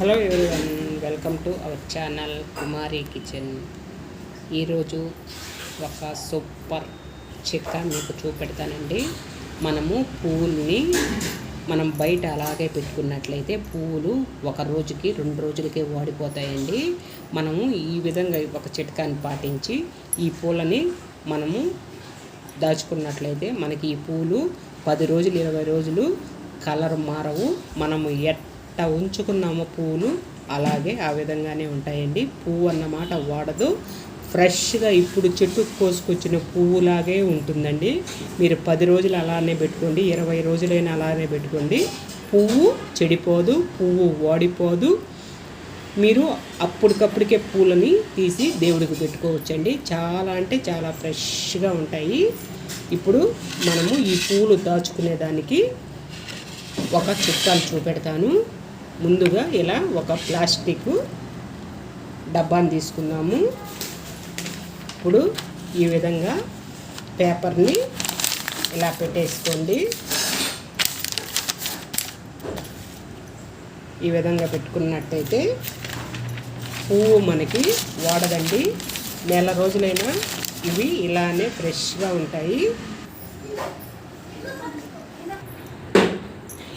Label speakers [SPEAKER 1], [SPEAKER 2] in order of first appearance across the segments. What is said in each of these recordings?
[SPEAKER 1] Hello everyone welcome to our channel Kumari kitchen ఈరోజు ఒక super చిక్క మీకు చూపెడతానండి. మనము పువ్వుల్ని మనం బయట అలాగే పెట్టుకున్నట్లయితే పువ్వులు ఒక రోజుకి రెండు రోజులకే వాడిపోతాయండి. మనము ఈ విధంగా ఒక చిట్కాని పాటించి ఈ పూలని మనము దాచుకున్నట్లయితే మనకి ఈ పూలు పది రోజులు ఇరవై రోజులు కలర్ మారవు. మనము ఎట్ అట్టా ఉంచుకున్నామో పువ్వులు అలాగే ఆ విధంగానే ఉంటాయండి. పువ్వు అన్నమాట వాడదు. ఫ్రెష్గా ఇప్పుడు చెట్టు కోసుకొచ్చిన పువ్వులాగే ఉంటుందండి. మీరు పది రోజులు అలానే పెట్టుకోండి ఇరవై రోజులైనా అలానే పెట్టుకోండి. పువ్వు చెడిపోదు పువ్వు వాడిపోదు. మీరు అప్పటికప్పటికే పూలని తీసి దేవుడికి పెట్టుకోవచ్చండి. చాలా అంటే చాలా ఫ్రెష్గా ఉంటాయి. ఇప్పుడు మనము ఈ పూలు దాచుకునే దానికి ఒక చిట్కాలు చూపెడతాను. ముందుగా ఇలా ఒక ప్లాస్టిక్ డబ్బాని తీసుకున్నాము ఇప్పుడు ఈ విధంగా పేపర్ని ఇలా పెట్టేసుకోండి. ఈ విధంగా పెట్టుకున్నట్టయితే పువ్వు మనకి వాడదండి. నెల రోజులైనా ఇవి ఇలానే ఫ్రెష్గా ఉంటాయి.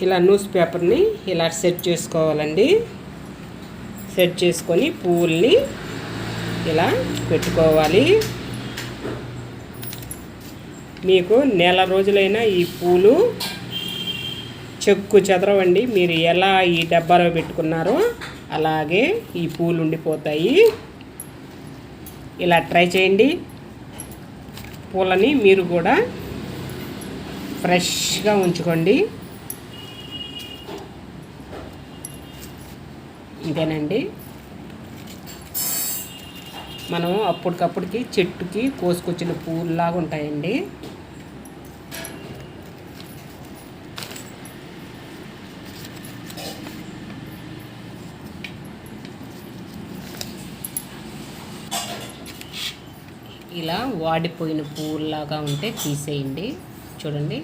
[SPEAKER 1] ఇలా న్యూస్ పేపర్ని ఇలా సెట్ చేసుకోవాలండి. సెట్ చేసుకొని పువ్వుల్ని ఇలా పెట్టుకోవాలి. మీకు నెల రోజులైనా ఈ పూలు చెక్కు చెదరవండి. మీరు ఎలా ఈ డబ్బాలో పెట్టుకున్నారో అలాగే ఈ పూలు ఉండిపోతాయి. ఇలా ట్రై చేయండి. పూలని మీరు కూడా ఫ్రెష్గా ఉంచుకోండి. ఇదేనండి. మనం అప్పటికప్పటికి చెట్టుకి కోసుకొచ్చిన పూల్లాగా ఉంటాయండి. ఇలా వాడిపోయిన పూల్లాగా ఉంటే తీసేయండి. చూడండి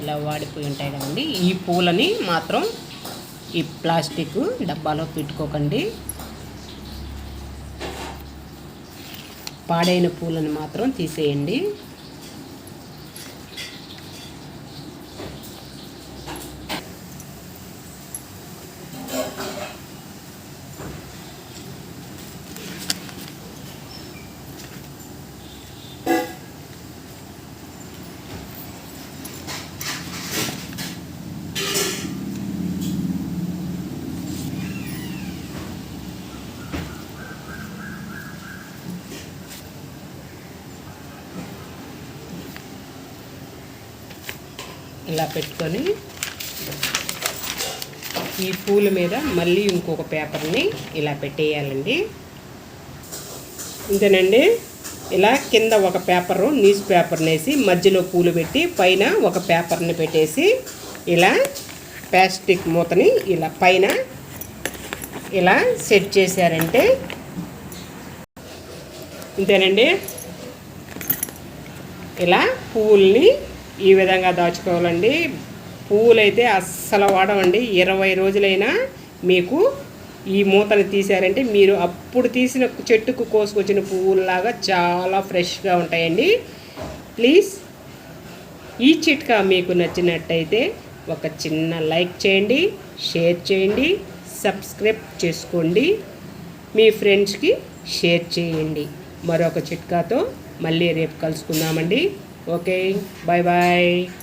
[SPEAKER 1] ఇలా వాడిపోయి ఉంటాయి కదండి. ఈ పూలని మాత్రం ఈ ప్లాస్టిక్ డబ్బాలో పెట్టుకోకండి. పాడైన పూలను మాత్రం తీసేయండి. ఇలా పెట్టుకొని ఈ పూల మీద మళ్ళీ ఇంకొక పేపర్ని ఇలా పెట్టేయాలండి. ఇంతేనండి. ఇలా కింద ఒక పేపరు న్యూస్ పేపర్ని వేసి మధ్యలో పూలు పెట్టి పైన ఒక పేపర్ని పెట్టేసి ఇలా ప్లాస్టిక్ మూతని ఇలా పైన ఇలా సెట్ చేశారంటే ఇంతేనండి. ఇలా పువ్వుల్ని ఈ విధంగా దాచుకోవాలండి. పువ్వులైతే అస్సలు వాడవండి. ఇరవై రోజులైనా మీకు ఈ మూతను తీసారంటే మీరు అప్పుడు తీసిన చెట్టుకు కోసుకొచ్చిన పువ్వుల్లాగా చాలా ఫ్రెష్గా ఉంటాయండి. ప్లీజ్ ఈ చిట్కా మీకు నచ్చినట్టయితే ఒక చిన్న లైక్ చేయండి షేర్ చేయండి సబ్స్క్రైబ్ చేసుకోండి మీ ఫ్రెండ్స్కి షేర్ చేయండి. మరొక చిట్కాతో మళ్ళీ రేపు కలుసుకుందామండి. Okay, bye-bye.